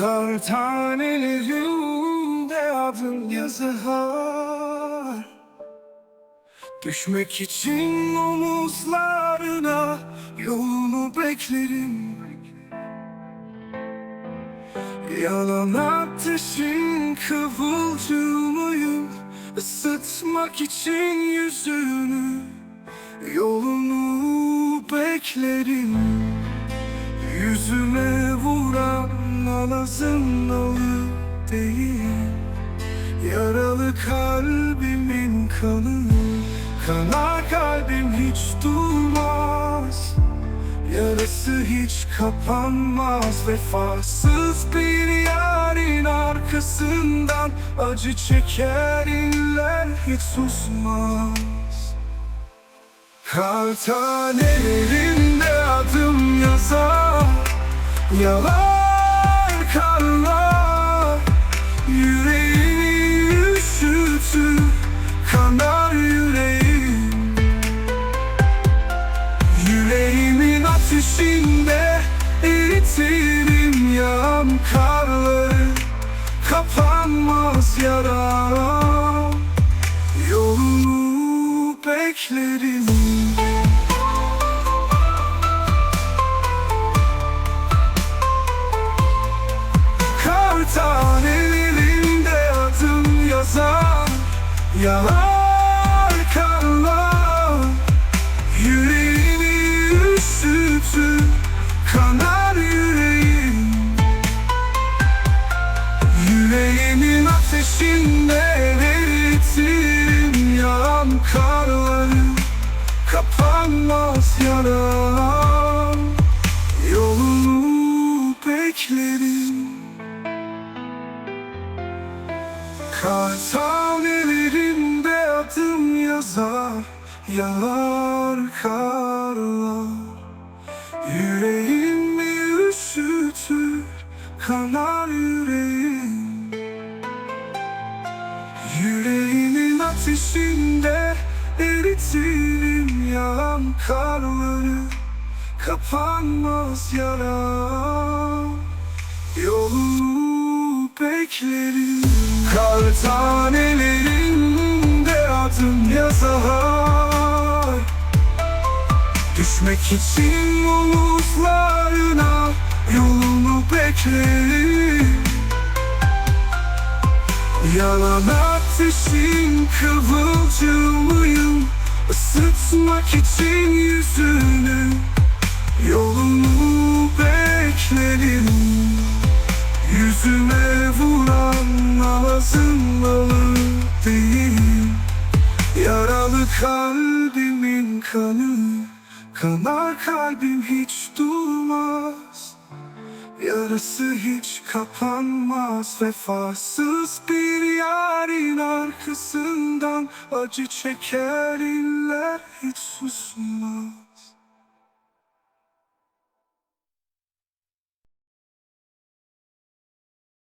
Kar tanelerinde adın yazar. Düşmek için omuzlarına yolunu beklerim. Yalan ateşin kıvılcımıyım. Isıtmak için yüzünü Yolunu beklerim. Yüzüme vuran alazın alı değil Yaralı kalbimin kanı Kanar kalbim hiç durmaz. Yarası hiç kapanmaz Vefasız bir yarın arkasından Acı çeker iller hiç susmaz. Kar tanelerinde adım yazar Yalar karlar Yüreğimi üşütür Kanar yüreğim. Yüreğimin ateşinde eritirim karları. Kapanmaz yaram Yalar karlar Yüreğimi üşütür Kanar yüreğim. Yüreğimin ateşinde eritirim Yan karları Kapanmaz yaram. Yolunu beklerim Kar Yağar karlar Yüreğimi üşütür Kanar yüreğim? Yüreğimin ateşinde eritirim Yağan karları Kapanmaz yaram. Yolunu beklerim Kar tanelerinde adım yazar Düşmek için omuzlarına yolunu beklerim. Yalan ateşin kıvılcımıyım. Isıtmak için yüzünü Yolunu beklerim. Yüzüme vuran ağzın balı değil. Yaralı kalbimin kanı Kanar kalbim hiç durmaz. Yarası hiç kapanmaz. Vefasız bir yarın arkasından Acı çeker iller hiç susmaz